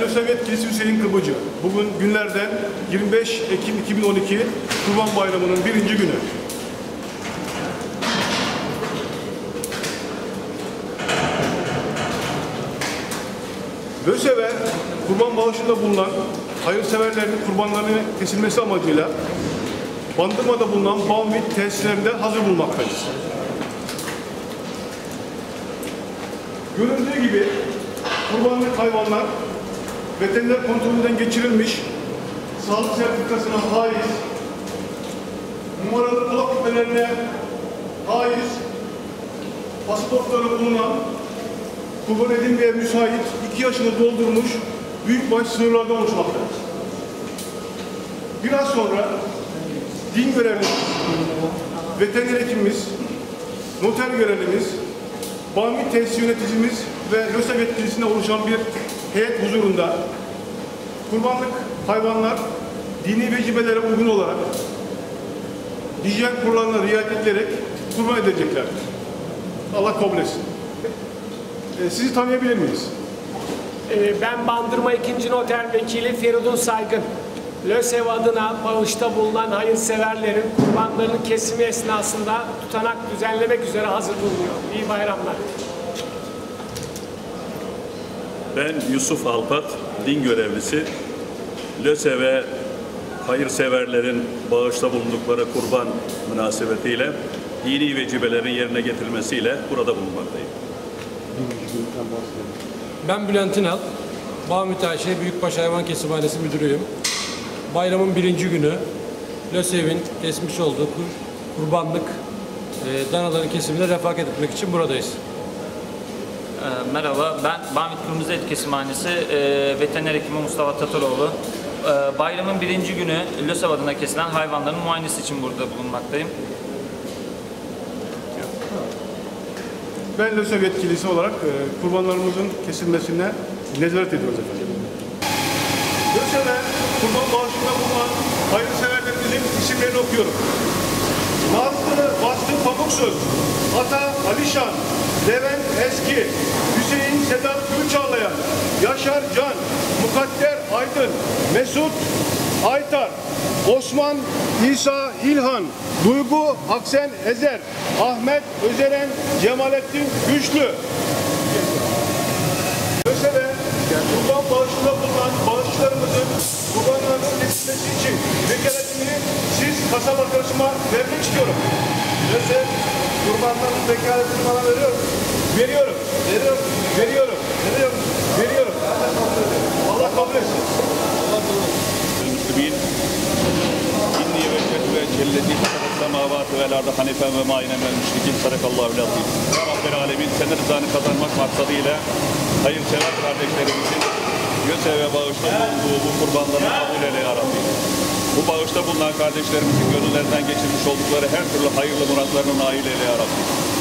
Lösevet Kilisi Hüseyin Kırbıcı. Bugün günlerden 25 Ekim 2012 Kurban Bayramı'nın birinci günü. Löseve kurban bağışında bulunan hayırseverlerin kurbanlarını kesilmesi amacıyla Bandırma'da bulunan Banvit tesislerinde hazır bulunmaktayız. Görüldüğü gibi kurbanlık hayvanlar veteriner kontrolünden geçirilmiş, sağlık sertifikasına haiz, numaralı kulak küpelerine haiz, pasaportları bulunan, kurban edilmeye müsait, iki yaşını doldurmuş büyükbaş sığırlardan oluşmaktadır. Biraz sonra din görevlisi, veteriner hekimimiz, noter görevlimiz, Bami tesis yöneticimiz ve LÖSEV yetkilisinden oluşan bir heyet huzurunda kurbanlık hayvanlar dini vecibelere uygun olarak hijyen kurallarına riayet edilerek kurban edileceklerdir. Allah kabul etsin. Ee, sizi tanıyabilir miyiz? Ee, Ben Bandırma 2. Noter Vekili Feridun Saygın. LÖSEV adına bağışta bulunan hayırseverlerin kurbanlarının kesimi esnasında tutanak düzenlemek üzere hazır bulunuyor. İyi bayramlar. Ben Yusuf Alpat, din görevlisi. LÖSEV'e hayırseverlerin bağışta bulundukları kurban münasebetiyle dini vecibelerin yerine getirilmesiyle burada bulunmaktayım. Ben Bülent İnal, Bağ Müteahşi Büyükbaş Hayvan Kesimhanesi Müdürüyüm. Bayramın birinci günü LÖSEV'in kesmiş olduğu kur- kurbanlık e, danaların kesimine refakat etmek için buradayız. Ee, Merhaba, ben Bamit Kırmızı Et Kesimhanesi e, veteriner hekimi Mustafa Tataroğlu. Ee, bayramın birinci günü LÖSEV adına kesilen hayvanların muayenesi için burada bulunmaktayım. Ben LÖSEV yetkilisi olarak e, kurbanlarımızın kesilmesine nezaret ediyoruz efendim. LÖSEV'e kurban bağışında bulunan hayırseverlerimizin isimlerini okuyorum. Nazlı Bastı Pamuksöz, Ata Alişan, Levent Eski, Hüseyin Sedat Gülçağlayan, Yaşar Can, Mukadder Aydın, Mesut Aytar, Osman İsa İlhan, Duygu Aksen Ezer, Ahmet Özeren Cemalettin Güçlü. Mesela kurban bağışında bulunan bağışçılarımızın kurbanlarının kesilmesi için vekaletini siz kasap arkadaşıma vermek istiyorum. Neyse kurbanların vekaletini bana veriyorum. Veriyorum. Veriyorum. Veriyorum. Veriyorum. Veriyorum. Allah kabul etsin. Allah kabul etsin. Müslümin. İnni ve celleti semavati vel arda hanifen ve mainen vel müşrikin sadakallahu lazim. Ya Rabbel alemin senin rızanı kazanmak maksadıyla hayırsever kardeşlerimizin göze ve bağışlı olduğu bu kurbanları kabul eyle ya bulunan kardeşlerimizin gönüllerinden geçirmiş oldukları her türlü hayırlı muratlarını nail eyle.